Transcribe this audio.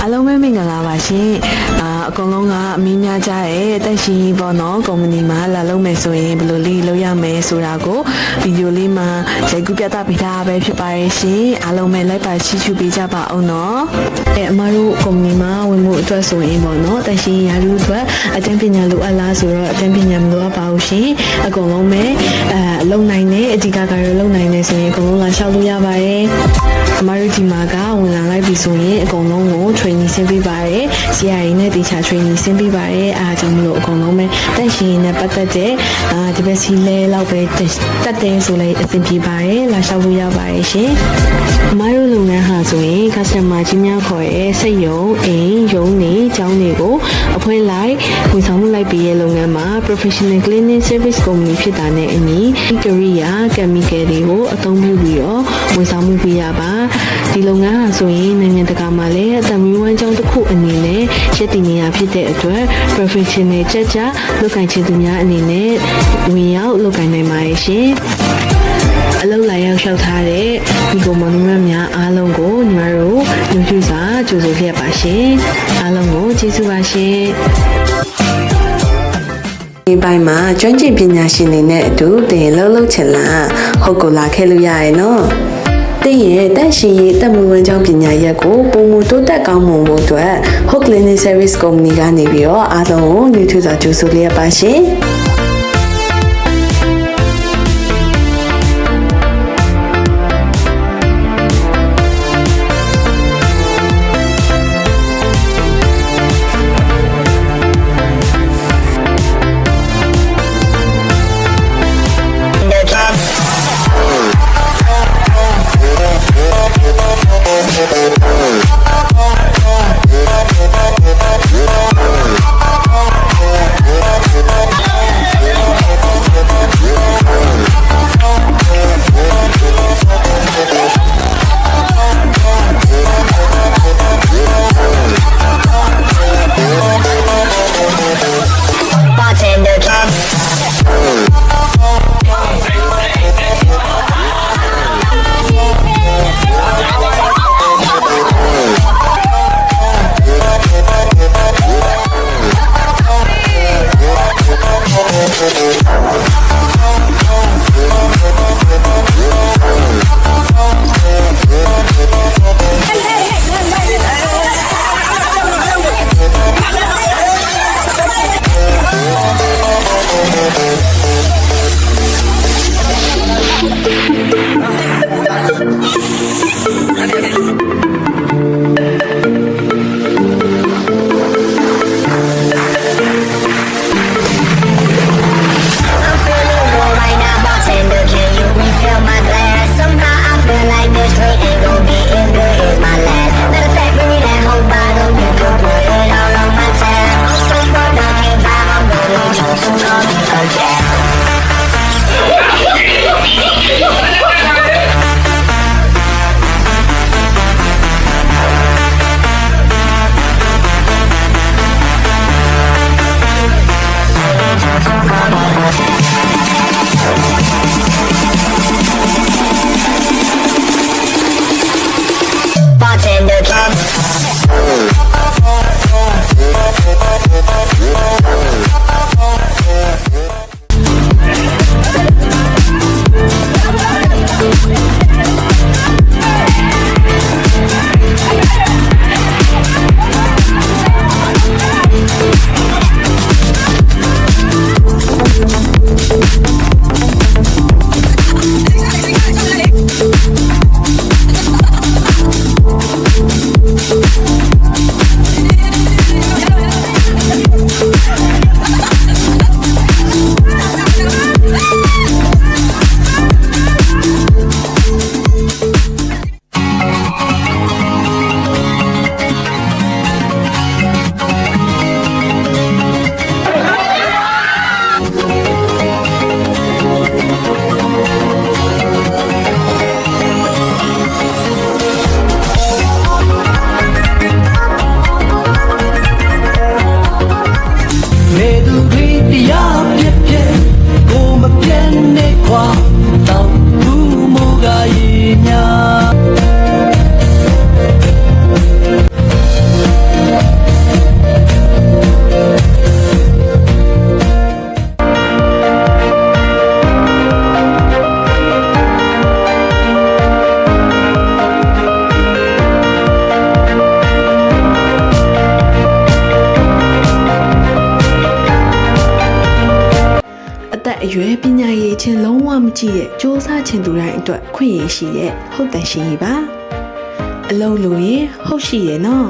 အားလုံးပဲမင်္ဂလာပါရှင်အာအကုန်လုံးကအမင်းများကြရဲ့တက်ရှိပေါ့နော်ကုမ္ပဏီမှာလာလုပ်မယ်ဆိုရင်ဘယ်လိုလေးလုပ်ရမယ်ဆိုတာကိုဗီဒီယိုလေးမှာရိုက်ကူးပြသပေးထားပဲဖြစ်ပါရဲ့ရှင်အားလုံးပဲလိုက်ပါချီးချူပေးကြပါအောင်နော်အဲအမတို့ကုမ္ပဏီမှာဝင်မှု အတွက်ဆိုရင်ပေါ့နော်တက်ရှိရာထူးအတွက်အတန်းပညာလိုအပ်လားဆိုတော့အတန်းပညာမလိုအပ်ပါဘူးရှင်အကုန်လုံးပဲအဲလုံနိုင်တဲ့အဓိကကတော့လုံနိုင်နေဆိုရင်အကုန်လုံးလာလျှောက်လို့ရပါတယ် အမတို့ဒီမှာကဝင်လာလိုက်ပြီဆိုရင်အကုန်လုံးကို training ဆင်းပေးပါတယ်။ CRA နဲ့တေချာ training ဆင်းပေးပါတယ်။အားကြောင့်မလို့အကုန်လုံးပဲတက်ရှင်နဲ့ပတ်သက်တဲ့အာဒီဘက်စီလဲလောက်ပဲတက်တဲ့ဆိုလဲအဆင်ပြေပါတယ်။လာလျှောက်လို့ရပါတယ်ရှင်။အမတို့လုပ်ငန်းဟာဆိုရင် customer ကြီးများခေါ်ရဲ့စိတ်ယုံအိမ်ယုံနေကျောင်းတွေကို အဖွဲလိုက်ဝန်ဆောင်မှုလိုက်ပေးရဲ့လုပ်ငန်းမှာ professional cleaning service company ဖြစ်တာနဲ့အညီဒီ career chemical တွေကိုအသုံးပြုပြီးတော့ဝန်ဆောင်မှုပေးရပါဒီလုပ်ငန်းဟာဆိုရင်နိုင်ငံတကာမှာလည်းအသက်မွေးဝမ်းကြောင်းတစ်ခုအနေနဲ့ရည်တည်နေရဖြစ်တဲ့အတွက် professional ကြကြလုပ်ကင်ချင်သူများအနေနဲ့ဝင်ရောက်လုပ်ကင်နိုင်ပါရဲ့ရှင် အလုပ်လာရောက်လျှောက်ထားတဲ့ဒီကုမ္ပဏီများအားလုံးကိုညီမတို့ညွှန်ပြစွာကြိုဆိုခဲ့ပါရှင်အားလုံးကိုကျေးဇူးပါရှင်ဒီပိုင်းမှာကျွမ်းကျင်ပညာရှင်တွေနဲ့အတူတင်လှုပ်လှုပ်ချင်လားဟုတ်ကိုလာခဲ့လို့ရရဲ့နော်တင်ရဲ့တက်ရှိရေးတက်မှုဝန်ကြောင်းပညာရက်ကိုပုံမတိုးတက်ကောင်းမွန်ဖို့အတွက် Hook Clinic Service Company ကနေပြီးတော့အားလုံးကိုညှိထူစွာကြိုဆိုလျက်ပါရှင် တွေတရားပြည့်ပြည့်ကိုမပြတ်နဲ့ခွာတောက်ဘူးမိုးကရေများ သက်အရွယ်ပညာရည်ချင်းလုံးဝမကြည့်ရဲ့စ조사ချင်သူတိုင်းအတွက်ခွင့်ရရှိတဲ့ဟုတ်တန်ရှင်ကြီးပါအလုံးလို့ရင်ဟုတ်ရှိရဲ့နော်